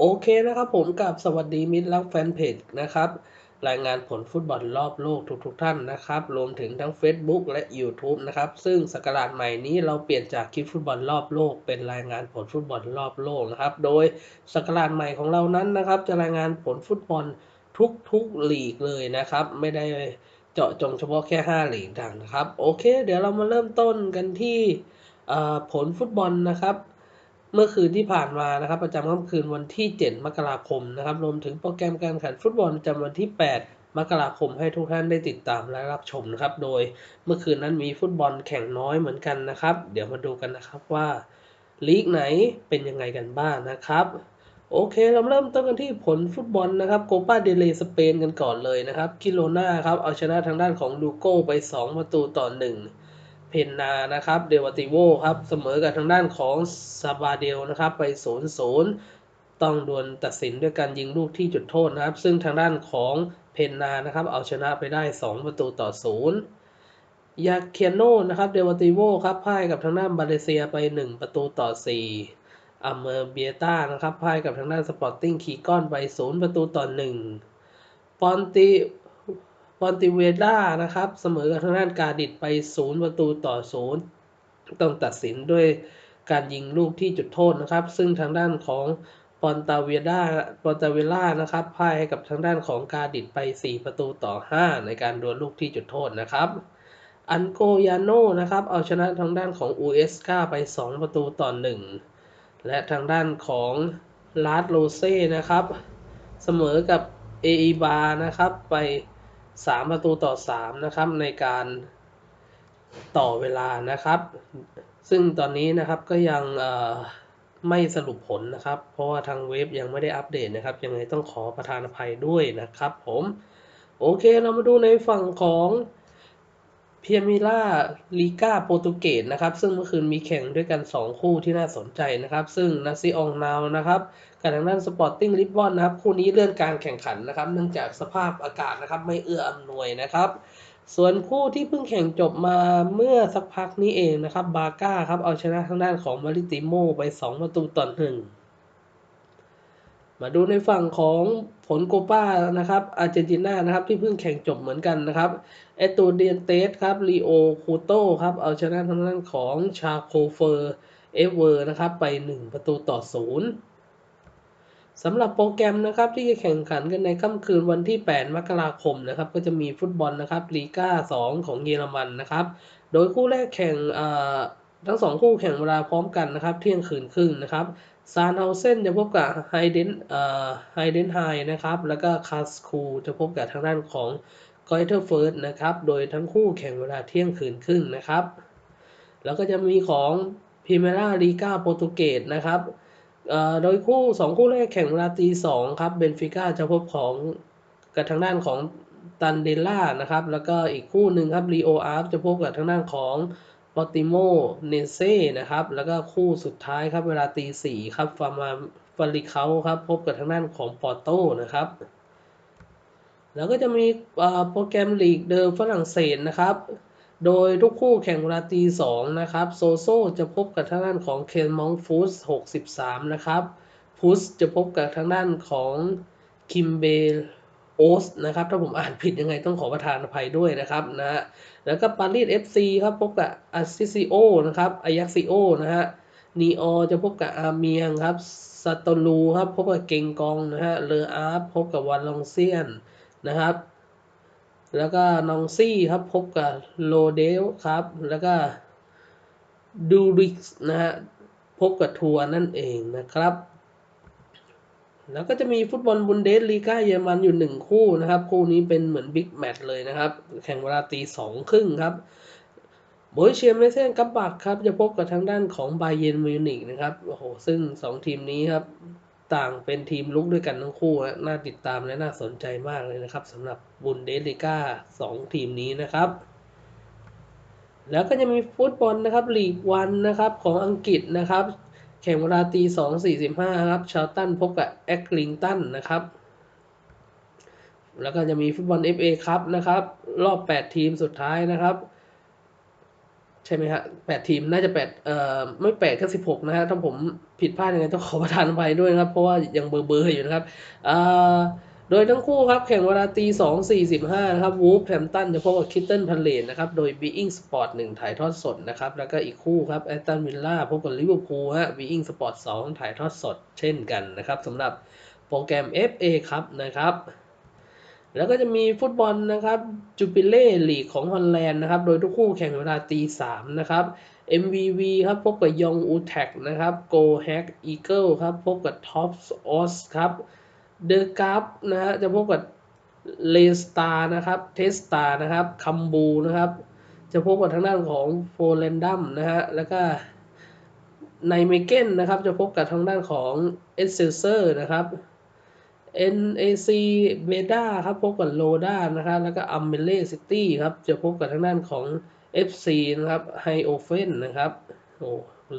โอเคนะครับผมกับสวัสดีมิตรรักแฟนเพจนะครับ รายงานผลฟุตบอลรอบโลกทุกๆทท่านนะครับ รวมถึงทั้ง Facebook และ YouTube นะครับ ซึ่งสกราชใหม่นี้เราเปลี่ยนจากคลิปฟุตบอลรอบโลก เป็นรายงานผลฟุตบอลรอบโลกนะครับ โดยสกราชใหม่ของเรานั้นนะครับ จะรายงานผลฟุตบอลทุกๆลีกเลยนะครับ ไม่ได้เจาะจงเฉพาะแค่ 5 ลีกดังนะครับ โอเค เดี๋ยวเรามาเริ่มต้นกันที่ผลฟุตบอลนะครับ เมื่อคืนที่ผ่านมานะครับ ประจำค่ำคืนวันที่ 7 มกราคมนะครับรวมถึงโปรแกรมการแข่งขันฟุตบอลประจำวันที่ 8 มกราคมให้ทุกท่านได้ติดตามและรับชมนะครับ โดยเมื่อคืนนั้นมีฟุตบอลแข่งน้อยเหมือนกันนะครับ เดี๋ยวมาดูกันนะครับว่าลีกไหนเป็นยังไงกันบ้างนะครับโอเค เราเริ่มต้นกันที่ผลฟุตบอลนะครับโกปาเดเลสเปนกันก่อนเลยนะครับคิโลนาครับเอาชนะทางด้านของลูโก้ไป 2 ประตูต่อ 1 เพนนานะครับเดวติโวครับเสมอกับทางด้านของซาบาเดลนะครับไป0ูนย์ต้องดวลตัดสินด้วยการยิงลูกที่จุดโทษนะครับ ซึ่งทางด้านของเพนนานะครับ เอาชนะไปได้ 2 ประตูต่อศูนย์ยาเคียโนนะครับเดวติโวครับพ่ายกับทางด้านบาเลเซียไป 1 ประตูต่อ4อัมเมอร์เบียต้านะครับพ่ายกับทางด้านสปอร์ติ้งคีก้อนไป 0 ประตูต่อ 1 ปอนติ ปอนติเวด้านะครับเสมอกับทางด้านกาดิดไป 0 ประตูต่อ 0 ต้องตัดสินด้วยการยิงลูกที่จุดโทษนะครับ ซึ่งทางด้านของปอนตาเวด้าปอนตาเวล่านะครับพ่ายให้กับทางด้านของกาดิดไป 4 ประตูต่อ 5 ในการดวลลูกที่จุดโทษนะครับอันโกยาโนนะครับเอาชนะทางด้านของอูเอสกาไป 2 ประตูต่อ 1 และทางด้านของลาร์ดโรเซ่นะครับ เสมอกับเออีบานะครับไป 3 ประตูต่อ 3 นะครับ ในการต่อเวลานะครับ ซึ่งตอนนี้นะครับก็ยังไม่สรุปผลนะครับ เพราะว่าทางเว็บยังไม่ได้อัปเดตนะครับ ยังไงต้องขอประทานอภัยด้วยนะครับผม โอเคเรามาดูในฝั่งของ พียมิล่าลีกาโปรตุเกสนะครับ ซึ่งเมื่อคืนมีแข่งด้วยกัน 2 คู่ที่น่าสนใจนะครับ ซึ่งนาซิองนาวนะครับกับทางด้านสปอร์ติ้งลิสบอนนะครับ คู่นี้เลื่อนการแข่งขันนะครับ เนื่องจากสภาพอากาศนะครับไม่เอื้ออำนวยนะครับ ส่วนคู่ที่เพิ่งแข่งจบมาเมื่อสักพักนี้เองนะครับ บาก้าครับเอาชนะทางด้านของมาริติโมไป 2 ประตูต่อหนึ่ง มาดูในฝั่งของผลโกป้านะครับอาร์เจนตินานะครับที่เพิ่งแข่งจบเหมือนกันนะครับเอตูเดียนเตสครับลีโอคูโตครับเอาชนะทางด้านของชาโคเฟอร์เอเวอร์นะครับไป 1 ประตูต่อศูนย์สำหรับโปรแกรมนะครับที่จะแข่งขันกันในค่ำคืนวันที่ 8 มกราคมนะครับก็จะมีฟุตบอลนะครับลีก้า 2 ของเยอรมันนะครับโดยคู่แรกแข่งทั้งสองคู่แข่งเวลาพร้อมกันนะครับเที่ยงคืนครึ่งนะครับ ซานเฮาเซนจะพบกับไฮเดนไฮเดนไฮนะครับ แล้วก็คาสคูจะพบกับทางด้านของกอยเทอร์เฟิร์สนะครับ โดยทั้งคู่แข่งเวลาเที่ยงคืนครึ่งนะครับ แล้วก็จะมีของพิเมราลีกาโปรตุเกสนะครับโดยคู่ 2 คู่แรกแข่งเวลาตีสองครับ เบนฟิก้าจะพบของกับทางด้านของตันเดล่านะครับ แล้วก็อีกคู่หนึ่งครับรีโออาร์ฟจะพบกับทางด้านของ ปอติโมเนเซ่นะครับ แล้วก็คู่สุดท้ายครับ เวลาตีสี่ครับฟาร์มาฟาริเคาครับ พบกับทางด้านของปอร์โตนะครับ แล้วก็จะมีโปรแกรมลีกเดิมฝรั่งเศสนะครับ โดยทุกคู่แข่งเวลาตีสองนะครับ โซโซจะพบกับทางด้านของเคนมองฟูสหกสิบสามนะครับฟูสจะพบกับทางด้านของคิมเบล โอสนะครับถ้าผมอ่านผิดยังไงต้องขอประทานอภัยด้วยนะครับนะฮะแล้วก็ปารีสเอฟซีครับพบกับอาซิซิโอนะครับอายักซิโอนะฮะนีออจะพบกับอาเมียงครับซาโตลูครับพบกับเกงกองนะฮะเลออาร์พบกับวันลองเซียนนะครับ แล้วก็นองซี่ครับพบกับโลเดลครับ แล้วก็ดูริกนะฮะพบกับทัวร์นั่นเองนะครับ แล้วก็จะมีฟุตบอลบุนเดสลีกาเยอรมันอยู่หนึ่งคู่นะครับ คู่นี้เป็นเหมือนบิ๊กแมตช์เลยนะครับ แข่งเวลาตีสองครึ่งครับโบยเชียร์เมเซนกับบักครับ จะพบกับทางด้านของบาเยนมิวนิกนะครับโอ้โหซึ่งสองทีมนี้ครับ ต่างเป็นทีมลุกด้วยกันทั้งคู่ น่าติดตามและน่าสนใจมากเลยนะครับสำหรับบุนเดสลีกาสองทีมนี้นะครับแล้วก็จะมีฟุตบอลนะครับลีกวันนะครับของอังกฤษนะครับ แข่งเวลาตีสองสี่สิบห้าครับชาลตันพบกับแอคลิงตันนะครับ แล้วก็จะมีฟุตบอล FA ครับนะครับ รอบ 8 ทีมสุดท้ายนะครับ ใช่ไหมฮะแปดทีมน่าจะแปดเอ่อไม่แปดก็สิบหกนะฮะถ้าผมผิดพลาดยังไงต้องขอประทานอภัยด้วยนะครับ เพราะว่ายังเบอร์เบอร์อยู่นะครับอ่า โดยทั้งคู่ครับ แข่งเวลาตีสองสี่สิบห้านะครับวูฟแฮมตันจะพบกับคิตเติลพันเลนนะครับ โดย Being Sport 1ถ่ายทอดสดนะครับ แล้วก็อีกคู่ครับแอตตันวิลล่าพบกับลิเวอร์พูลฮะ Being Sport 2ถ่ายทอดสดเช่นกันนะครับสำหรับโปรแกรม FA ครับนะครับ แล้วก็จะมีฟุตบอลนะครับจูปิเล่ลีกของฮอลแลนด์นะครับ โดยทุกคู่แข่งเวลาตีสามนะครับ MVV ครับพบกับยองอูแทกนะครับ Go Hack Eagle ครับพบกับ Tops Os ครับ เดอะกราฟนะฮะจะพบกับเลสตานะครับเทสตานะครับคัมบูนะครับ จะพบกับทางด้านของโฟเรนดัมนะฮะแล้วก็ไนเมเกนนะครับจะพบกับทางด้านของเอสเซลเซอร์นะครับ NAC เบด้าครับพบกับโลด้านะครับแล้วก็อัมเบเล่ซิตี้ครับจะพบกับทางด้านของ FC นะครับไฮโอเฟนนะครับโอ้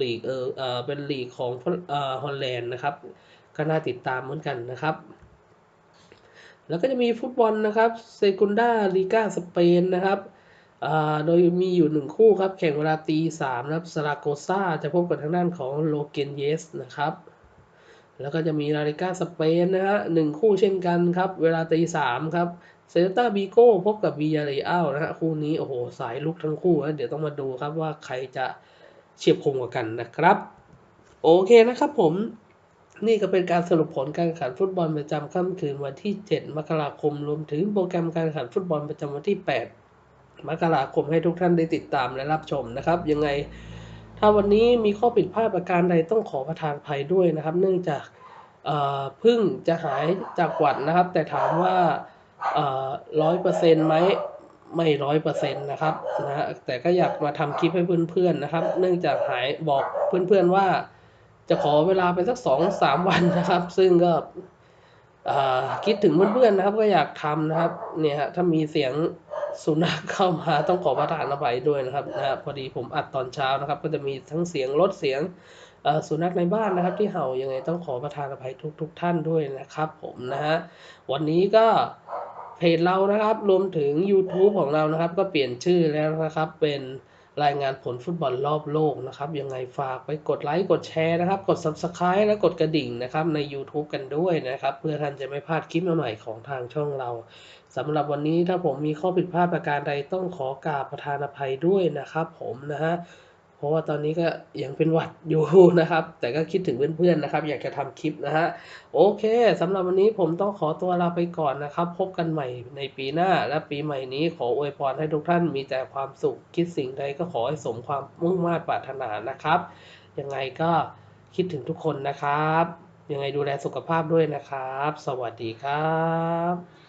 ลีกเออเออเป็นลีกของเอ่อฮอลแลนด์นะครับ ก็น่าติดตามเหมือนกันนะครับ แล้วก็จะมีฟุตบอลนะครับเซกุนดาลีกาสเปนนะครับโดยมีอยู่หนึ่งคู่ครับ แข่งเวลาตีสามนะครับซาราโกซาจะพบกับทางด้านของโลเกนเยสนะครับ แล้วก็จะมีลาลิกาสเปนนะฮะหนึ่งคู่เช่นกันครับ เวลาตีสามครับเซลตาบีโก้พบกับบียาเรอัลนะฮะคู่นี้โอ้โหสายลุกทั้งคู่นะเดี๋ยวต้องมาดูครับว่าใครจะเฉียบคมกว่ากันนะครับ โอเคนะครับผม นี่ก็เป็นการสรุปผลการแข่งขันฟุตบอลประจำค่ำคืนวันที่ 7 มกราคม รวมถึงโปรแกรมการแข่งขันฟุตบอลประจำวันที่ 8 มกราคมให้ทุกท่านได้ติดตามและรับชมนะครับ ยังไง ถ้าวันนี้มีข้อผิดพลาดประการใดต้องขอประทานภัยด้วยนะครับ เนื่องจากเพึ่งจะหายจากหวัดนะครับ แต่ถามว่าร้อยเปอร์เซ็นต์ไหมไม่ร้อยเปอร์เซ็นต์นะครับนะฮะแต่ก็อยากมาทำคลิปให้เพื่อนๆนะครับ เนื่องจากหายบอกเพื่อนๆว่า จะขอเวลาไปสักสองสามวันนะครับ ซึ่งก็คิดถึงเพื่อนๆนะครับ ก็อยากทำนะครับ เนี่ยฮะถ้ามีเสียงสุนัขเข้ามาต้องขอประทานอภัยด้วยนะครับนะพอดีผมอัดตอนเช้านะครับ ก็จะมีทั้งเสียงรถเสียงสุนัขในบ้านนะครับ ที่เห่ายังไงต้องขอประทานอภัยทุกๆทท่านด้วยนะครับ ผมนะฮะวันนี้ก็เพจเรานะครับ รวมถึง YouTube ของเรานะครับ ก็เปลี่ยนชื่อแล้วนะครับเป็น รายงานผลฟุตบอลรอบโลกนะครับยังไงฝากไปกดไลค์กดแชร์นะครับ กด Subscribe และกดกระดิ่งนะครับใน YouTube กันด้วยนะครับ เพื่อท่านจะไม่พลาดคลิปใหม่ของทางช่องเราสำหรับวันนี้ถ้าผมมีข้อผิดพลาดประการใดต้องขอกราบประทานอภัยด้วยนะครับผมนะฮะ เพราะว่าตอนนี้ก็ยังเป็นหวัดอยู่นะครับ แต่ก็คิดถึงเพื่อนๆนะครับ อยากจะทำคลิปนะฮะ โอเคสำหรับวันนี้ผมต้องขอตัวลาไปก่อนนะครับ พบกันใหม่ในปีหน้า และปีใหม่นี้ขออวยพรให้ทุกท่านมีแต่ความสุข คิดสิ่งใดก็ขอให้สมความมุ่งมา่ปรารถนานะครับ ยังไงก็คิดถึงทุกคนนะครับ ยังไงดูแลสุขภาพด้วยนะครับ สวัสดีครับ